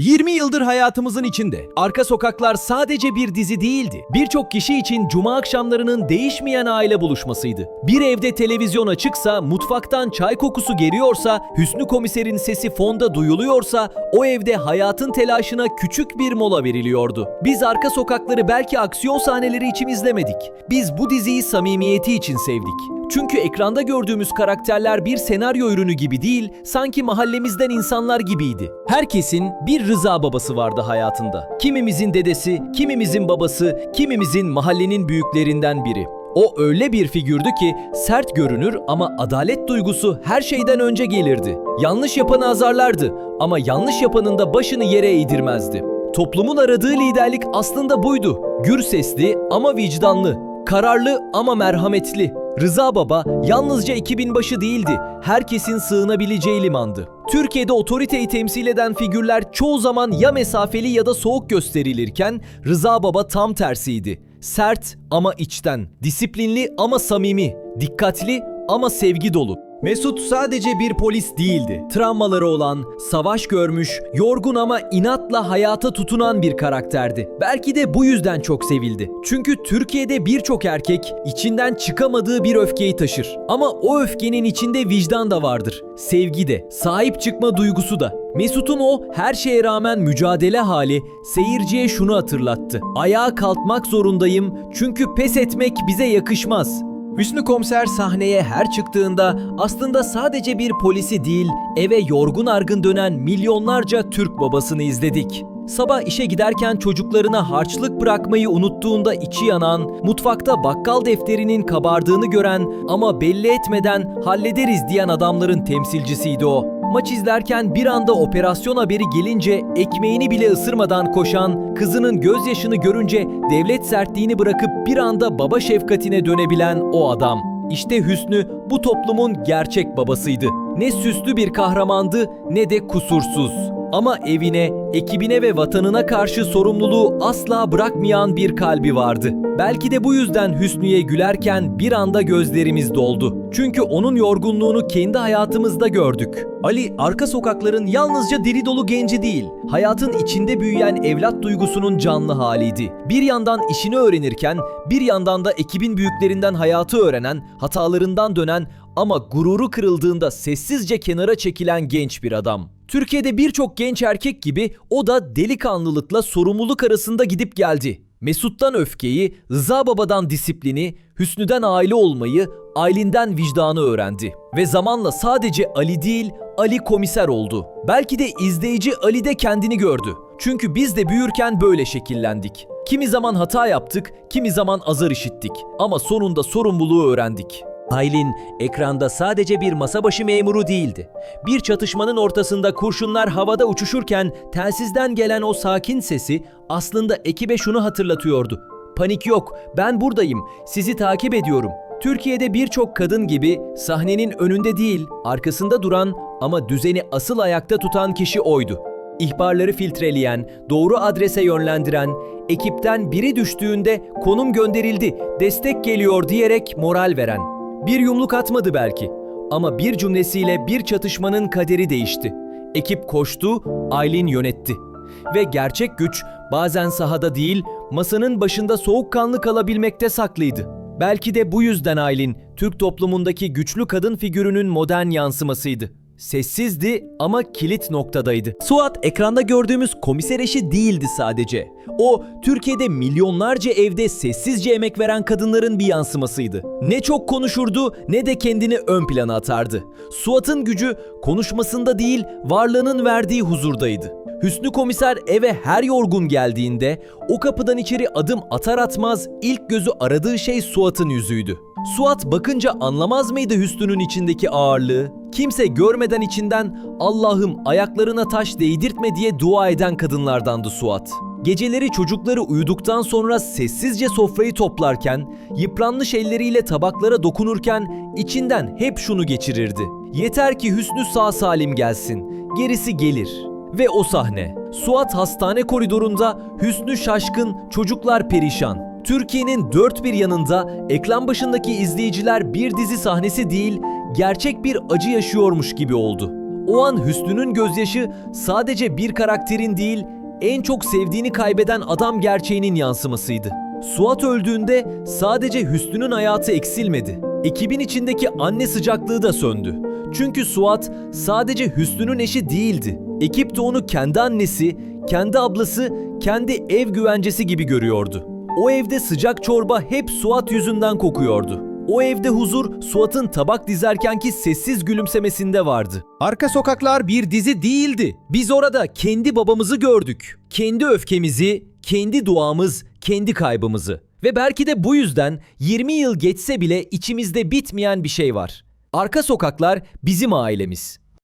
20 yıldır hayatımızın içinde. Arka Sokaklar sadece bir dizi değildi. Birçok kişi için cuma akşamlarının değişmeyen aile buluşmasıydı. Bir evde televizyon açıksa, mutfaktan çay kokusu geliyorsa, Hüsnü komiserin sesi fonda duyuluyorsa, o evde hayatın telaşına küçük bir mola veriliyordu. Biz Arka Sokakları belki aksiyon sahneleri için izlemedik. Biz bu diziyi samimiyeti için sevdik. Çünkü ekranda gördüğümüz karakterler bir senaryo ürünü gibi değil, sanki mahallemizden insanlar gibiydi. Herkesin bir Rıza babası vardı hayatında. Kimimizin dedesi, kimimizin babası, kimimizin mahallenin büyüklerinden biri. O öyle bir figürdü ki sert görünür ama adalet duygusu her şeyden önce gelirdi. Yanlış yapanı azarlardı ama yanlış yapanın da başını yere eğdirmezdi. Toplumun aradığı liderlik aslında buydu. Gür sesli ama vicdanlı, kararlı ama merhametli. Rıza Baba yalnızca ekibin başı değildi, herkesin sığınabileceği limandı. Türkiye'de otoriteyi temsil eden figürler çoğu zaman ya mesafeli ya da soğuk gösterilirken Rıza Baba tam tersiydi. Sert ama içten, disiplinli ama samimi, dikkatli ama sevgi dolu. Mesut sadece bir polis değildi. Travmaları olan, savaş görmüş, yorgun ama inatla hayata tutunan bir karakterdi. Belki de bu yüzden çok sevildi. Çünkü Türkiye'de birçok erkek içinden çıkamadığı bir öfkeyi taşır. Ama o öfkenin içinde vicdan da vardır. Sevgi de, sahip çıkma duygusu da. Mesut'un o her şeye rağmen mücadele hali seyirciye şunu hatırlattı. Ayağa kalkmak zorundayım çünkü pes etmek bize yakışmaz. Hüsnü Komiser sahneye her çıktığında aslında sadece bir polisi değil, eve yorgun argın dönen milyonlarca Türk babasını izledik. Sabah işe giderken çocuklarına harçlık bırakmayı unuttuğunda içi yanan, mutfakta bakkal defterinin kabardığını gören ama belli etmeden hallederiz diyen adamların temsilcisiydi o. Maç izlerken bir anda operasyon haberi gelince ekmeğini bile ısırmadan koşan, kızının gözyaşını görünce devlet sertliğini bırakıp bir anda baba şefkatine dönebilen o adam. İşte Hüsnü bu toplumun gerçek babasıydı. Ne süslü bir kahramandı ne de kusursuz. Ama evine, ekibine ve vatanına karşı sorumluluğu asla bırakmayan bir kalbi vardı. Belki de bu yüzden Hüsnü'ye gülerken bir anda gözlerimiz doldu. Çünkü onun yorgunluğunu kendi hayatımızda gördük. Ali, arka sokakların yalnızca deli dolu genci değil, hayatın içinde büyüyen evlat duygusunun canlı haliydi. Bir yandan işini öğrenirken, bir yandan da ekibin büyüklerinden hayatı öğrenen, hatalarından dönen ama gururu kırıldığında sessizce kenara çekilen genç bir adam. Türkiye'de birçok genç erkek gibi o da delikanlılıkla sorumluluk arasında gidip geldi. Mesut'tan öfkeyi, Rıza Baba'dan disiplini, Hüsnü'den aile olmayı, Aylin'den vicdanı öğrendi. Ve zamanla sadece Ali değil, Ali komiser oldu. Belki de izleyici Ali de kendini gördü. Çünkü biz de büyürken böyle şekillendik. Kimi zaman hata yaptık, kimi zaman azar işittik. Ama sonunda sorumluluğu öğrendik. Aylin ekranda sadece bir masa başı memuru değildi. Bir çatışmanın ortasında kurşunlar havada uçuşurken telsizden gelen o sakin sesi aslında ekibe şunu hatırlatıyordu. Panik yok, ben buradayım, sizi takip ediyorum. Türkiye'de birçok kadın gibi sahnenin önünde değil, arkasında duran ama düzeni asıl ayakta tutan kişi oydu. İhbarları filtreleyen, doğru adrese yönlendiren, ekipten biri düştüğünde konum gönderildi, destek geliyor diyerek moral veren. Bir yumruk atmadı belki ama bir cümlesiyle bir çatışmanın kaderi değişti. Ekip koştu, Aylin yönetti. Ve gerçek güç bazen sahada değil, masanın başında soğukkanlı kalabilmekte saklıydı. Belki de bu yüzden Aylin, Türk toplumundaki güçlü kadın figürünün modern yansımasıydı. Sessizdi ama kilit noktadaydı. Suat ekranda gördüğümüz komiser eşi değildi sadece. O Türkiye'de milyonlarca evde sessizce emek veren kadınların bir yansımasıydı. Ne çok konuşurdu ne de kendini ön plana atardı. Suat'ın gücü konuşmasında değil varlığının verdiği huzurdaydı. Hüsnü komiser eve her yorgun geldiğinde o kapıdan içeri adım atar atmaz ilk gözü aradığı şey Suat'ın yüzüydü. Suat bakınca anlamaz mıydı Hüsnü'nün içindeki ağırlığı? Kimse görmeden içinden Allah'ım ayaklarına taş değdirtme diye dua eden kadınlardandı Suat. Geceleri çocukları uyuduktan sonra sessizce sofrayı toplarken, yıpranmış elleriyle tabaklara dokunurken içinden hep şunu geçirirdi. Yeter ki Hüsnü sağ salim gelsin, gerisi gelir. Ve o sahne. Suat hastane koridorunda Hüsnü şaşkın, çocuklar perişan. Türkiye'nin dört bir yanında ekran başındaki izleyiciler bir dizi sahnesi değil, gerçek bir acı yaşıyormuş gibi oldu. O an Hüsnü'nün gözyaşı sadece bir karakterin değil, en çok sevdiğini kaybeden adam gerçeğinin yansımasıydı. Suat öldüğünde sadece Hüsnü'nün hayatı eksilmedi. Ekibin içindeki anne sıcaklığı da söndü. Çünkü Suat sadece Hüsnü'nün eşi değildi. Ekip de onu kendi annesi, kendi ablası, kendi ev güvencesi gibi görüyordu. O evde sıcak çorba hep Suat yüzünden kokuyordu. O evde huzur Suat'ın tabak dizerkenki sessiz gülümsemesinde vardı. Arka Sokaklar bir dizi değildi. Biz orada kendi babamızı gördük. Kendi öfkemizi, kendi duamız, kendi kaybımızı. Ve belki de bu yüzden 20 yıl geçse bile içimizde bitmeyen bir şey var. Arka Sokaklar bizim ailemiz.